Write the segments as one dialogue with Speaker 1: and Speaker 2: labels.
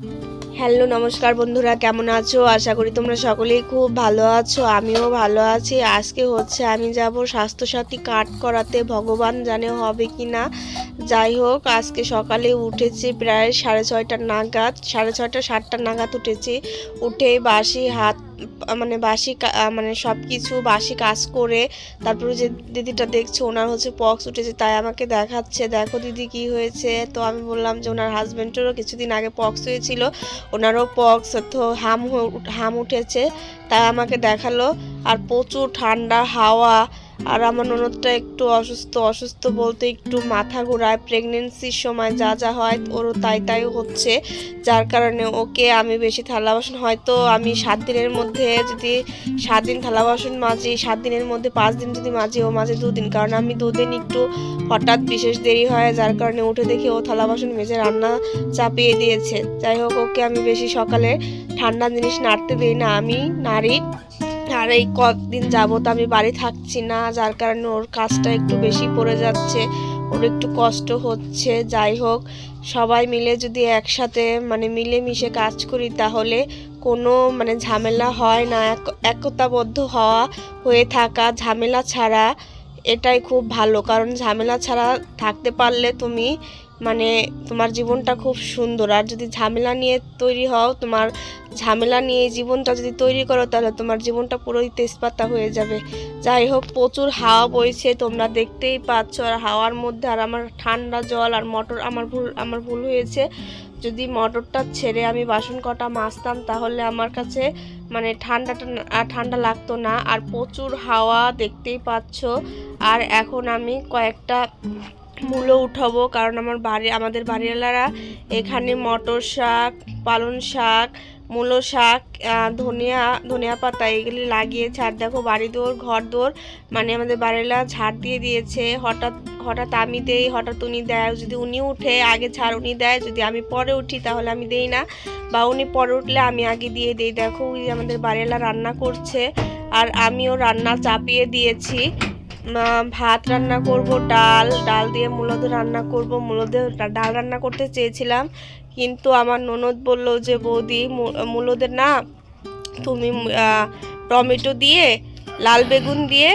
Speaker 1: Hello, নমস্কার বন্ধুরা, কেমন আছো? আশা করি তোমরা সকলেই খুব ভালো আছো, আমিও ভালো আছি। আজকে হচ্ছে আমি যাব স্বাস্থ্যসাথী কার্ড করাতে, ভগবান জানে হবে কি না। যাই হোক, আজকে সকালে উঠেছি প্রায় সাড়ে ছয়টা নাগাদ, সাড়ে ছয়টা, সাতটা নাগাদ উঠেছি। উঠে বাসি হাত মানে বাসি মানে সব কিছু বাসি কাজ করে তারপরে যে দিদিটা দেখছ ওনার হচ্ছে পক্স উঠেছে, তাই আমাকে দেখাচ্ছে, দেখো দিদি কি হয়েছে। তো আমি বললাম যে ওনার হাজব্যান্ডেরও কিছুদিন আগে পক্স হয়েছিল, ওনারও পক্স, তো হাম হাম উঠেছে, তাই আমাকে দেখাল। আর প্রচুর ঠান্ডা হাওয়া আর আমার ননদটা একটু অসুস্থ অসুস্থ বলতে একটু মাথা ঘোরায়। প্রেগনেন্সির সময় যা যা হয়, ওরও তাই তাই হচ্ছে। যার কারণে ওকে আমি বেশি থালা বাসন, হয়তো আমি সাত দিনের মধ্যে যদি সাত দিন থালা বাসন মাজি, সাত দিনের মধ্যে পাঁচ দিন যদি মাজি, ও মাঝে দুদিন। কারণ আমি দুদিন একটু হঠাৎ বিশেষ দেরি হয়, যার কারণে উঠে দেখি ও থালা বাসন মেজে রান্না চাপিয়ে দিয়েছে। যাই হোক, ওকে আমি বেশি সকালে ঠান্ডা জিনিস নাড়তে দিই না। আমি নাড়ি। আর এই কদিন যাবত আমি বাড়ি থাকছি না, যার কারণে ওর কাজটা একটু বেশি পড়ে যাচ্ছে, ওর একটু কষ্ট হচ্ছে, যাই হোক, সবাই মিলে যদি একসাথে মানে মিলেমিশে কাজ করি তাহলে কোনো মানে ঝামেলা হয় না, এক- একতাবদ্ধ হওয়া হয়ে থাকা, ঝামেলা ছাড়া এটাই খুব ভালো, কারণ ঝামেলা ছাড়া থাকতে পারলে তুমি মানে তোমার জীবনটা খুব সুন্দর। আর যদি ঝামেলা নিয়ে তৈরি হও, তোমার ঝামেলা নিয়ে জীবনটা যদি তৈরি করো, তাহলে তোমার জীবনটা পুরোই তেজপাতা হয়ে যাবে। যাই হোক, প্রচুর হাওয়া বইছে, তোমরা দেখতেই পাচ্ছ, আর হাওয়ার মধ্যে আর আমার ঠান্ডা জল আর মটর, আমার ভুল আমার ভুল হয়েছে। যদি মটরটা ছেড়ে আমি বাসন কটা মাজতাম, তাহলে আমার কাছে মানে ঠান্ডাটা ঠান্ডা লাগতো না। আর প্রচুর হাওয়া দেখতেই পাচ্ছ। আর এখন আমি কয়েকটা মূলো উঠাবো, কারণ আমার বাড়ি, আমাদের বাড়িওয়ালারা এখানে মটর শাক, পালং শাক, মূলো শাক ধনিয়া ধনিয়া পাতা এগুলি লাগিয়েছে আর দেখো বাড়ি দৌড় ঘর দোর মানে আমাদের বাড়িওয়ালা ঝাড় দিয়ে দিয়েছে। হঠাৎ হঠাৎ আমি দেই, হঠাৎ উনি দেয়, যদি উনি উঠে, আগে ঝাড় উনি দেয়, যদি আমি পরে উঠি তাহলে আমি দেই না। বা উনি পরে উঠলে আমি আগে দিয়ে দিই। দেখো যে আমাদের বাড়িওয়ালা রান্না করছে, আর আমিও রান্না চাপিয়ে দিয়েছি। ভাত রান্না করব, ডাল ডাল দিয়ে মূলত রান্না করব মূলত ডাল রান্না করতে চেয়েছিলাম। কিন্তু আমার ননদ বলল যে, বৌদি মূলদের না, তুমি টমেটো দিয়ে, লাল বেগুন দিয়ে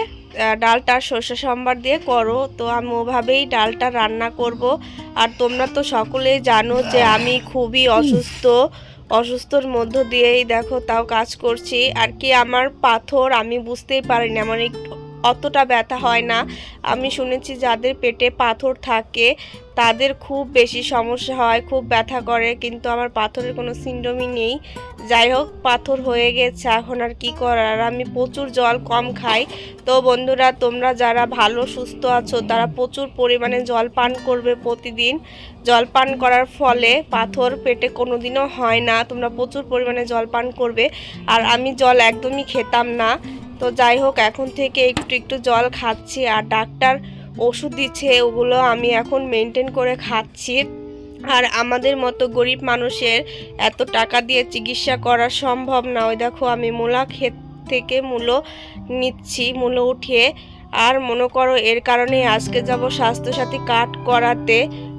Speaker 1: ডালটা সর্ষে সম্বার দিয়ে করো। তো আমি ওভাবেই ডালটা রান্না করব। আর তোমরা তো সকলেই জানো যে, আমি খুবই অসুস্থ। অসুস্থর মধ্য দিয়েই দেখো তাও কাজ করছি। আর কি আমার পাথর আমি বুঝতেই পারিনি, আমার একটু অতটা ব্যথা হয় না। আমি শুনেছি যাদের পেটে পাথর থাকে, তাদের খুব বেশি সমস্যা হয়, খুব ব্যথা করে, কিন্তু আমার পাথরের কোনো সিন্ডমই নেই। যাই হোক, পাথর হয়ে গেছে, এখন আর কি করার? আমি প্রচুর জল কম খাই। তো বন্ধুরা, তোমরা যারা ভালো, সুস্থ আছো, তারা প্রচুর পরিমাণে জল পান করবে প্রতিদিন। জল পান করার ফলে পাথর পেটে কোনো দিনও হয় না। তোমরা প্রচুর পরিমাণে জল পান করবে। আর আমি জল একদমই খেতাম না। তো যাই হোক, এখন থেকে একটু একটু জল খাচ্ছি আর ডাক্তার ওষুধ দিচ্ছে, ওগুলো আমি এখন মেনটেন করে খাচ্ছি। আর আমাদের মতো গরিব মানুষের এত টাকা দিয়ে চিকিৎসা করা সম্ভব না। ওই দেখো, আমি মূলা ক্ষেত থেকে মূলো নিচ্ছি, মূলো উঠিয়ে। আর মনে করো, এর কারণে আজকে যাব স্বাস্থ্যসাথী কার্ড করাতে।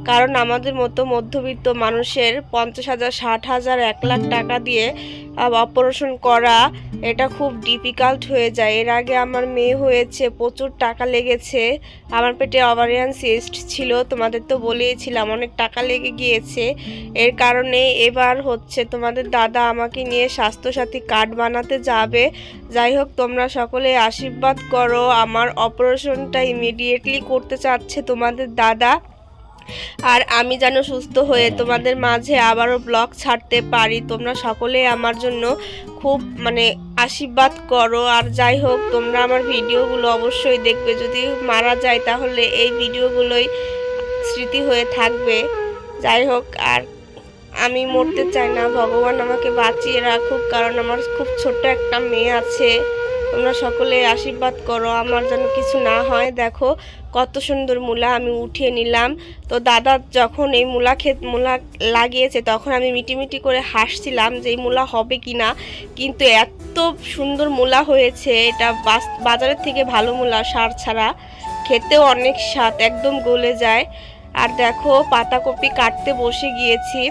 Speaker 1: কারণ আমাদের মতো মধ্যবিত্ত মানুষের পঞ্চাশ হাজার, ষাট হাজার, এক লাখ টাকা দিয়ে অপারেশন করা, এটা খুব ডিফিকাল্ট হয়ে যায়। এর আগে আমার মেয়ে হয়েছে, প্রচুর টাকা লেগেছে। আমার পেটে ওভারিয়ান সিস্ট ছিল, তোমাদের তো বলেইছিলাম, অনেক টাকা লেগে গিয়েছে। এর কারণে এবার হচ্ছে তোমাদের দাদা আমাকে নিয়ে স্বাস্থ্যসাথী কার্ড বানাতে যাবে। যাই হোক, তোমরা সকলে আশীর্বাদ করো। আমার অপারেশনটা ইমিডিয়েটলি করতে চাচ্ছে তোমাদের দাদা। আর আমি যেন সুস্থ হয়ে তোমাদের মাঝে আবারও ব্লগ ছাড়তে পারি। তোমরা সকলে আমার জন্য খুব মানে আশীর্বাদ করো। আর যাই হোক, তোমরা আমার ভিডিওগুলো অবশ্যই দেখবে। যদি মারা যায়, তাহলে এই ভিডিওগুলোই স্মৃতি হয়ে থাকবে। যাই হোক, আর আমি মরতে চাই না। ভগবান আমাকে বাঁচিয়ে রাখুক, কারণ আমার খুব ছোট্ট একটা মেয়ে আছে। তোমরা সকলে আশীর্বাদ করো, আমার যেন কিছু না হয়। দেখো, কত সুন্দর মূলা আমি উঠিয়ে নিলাম। তো দাদা যখন এই মূলা ক্ষেত মূলা লাগিয়েছে, তখন আমি মিটিমিটি করে হাসছিলাম যে এই মূলা হবে কি না। কিন্তু এত সুন্দর মূলা হয়েছে, এটা বাজারের থেকে ভালো মূলা, সার ছাড়া। খেতেও অনেক স্বাদ, একদম গলে যায়। আর দেখো, পাতাকপি কাটতে বসে গিয়েছি।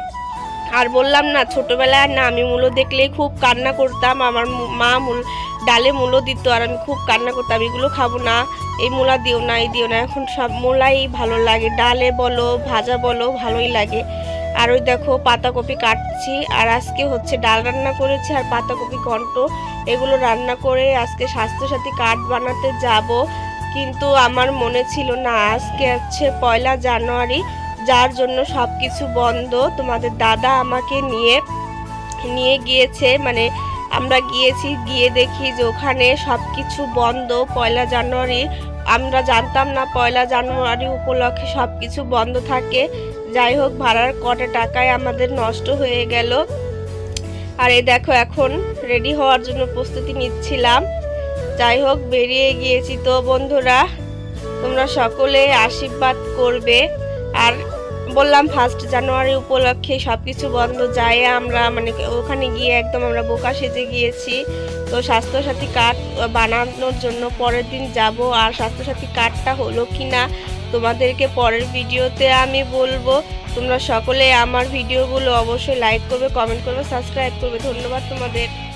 Speaker 1: আর বললাম না, ছোটবেলায় না, আমি মূলো দেখলেই খুব কান্না করতাম। আমার মা মূল ডালে মূলো দিত আর আমি খুব কান্না করতাম, এগুলো খাব না, এই মূলা দিও না, এই দিও না। এখন সব মূলাই ভালো লাগে, ডালে বলো, ভাজা বলো, ভালোই লাগে। আর ওই দেখো পাতাকপি কাটছি, আর আজকে হচ্ছে ডাল রান্না করেছি আর পাতাকপি ঘন্ট, এগুলো রান্না করে আজকে স্বাস্থ্যসাথী কার্ড বানাতে যাব। কিন্তু আমার মনে ছিল না, আজকে হচ্ছে পয়লা জানুয়ারি, যার জন্য সব কিছু বন্ধ। তোমাদের দাদা আমাকে নিয়ে নিয়ে গিয়েছে মানে আমরা গিয়েছি, গিয়ে দেখি যে ওখানে সব কিছু বন্ধ। পয়লা জানুয়ারি, আমরা জানতাম না পয়লা জানুয়ারি উপলক্ষে সব কিছু বন্ধ থাকে। যাই হোক, ভাড়ার কটা টাকায় আমাদের নষ্ট হয়ে গেল। আর এই দেখো, এখন রেডি হওয়ার জন্য প্রস্তুতি নিচ্ছিলাম। যাই হোক, বেরিয়ে গিয়েছি তো বন্ধুরা। তোমরা সকলে আশীর্বাদ করবে। আর বললাম ফার্স্ট জানুয়ারি উপলক্ষে সব কিছু বন্ধ যায় আমরা মানে ওখানে গিয়ে একদম আমরা বোকা সেজে গিয়েছি। তো স্বাস্থ্যসাথী কার্ড বানানোর জন্য পরের দিন যাব, আর স্বাস্থ্যসাথী কার্ডটা হলো কি না তোমাদেরকে পরের ভিডিওতে আমি বলব। তোমরা সকলে আমার ভিডিওগুলো অবশ্যই লাইক করবে কমেন্ট করবে সাবস্ক্রাইব করবে। ধন্যবাদ তোমাদের।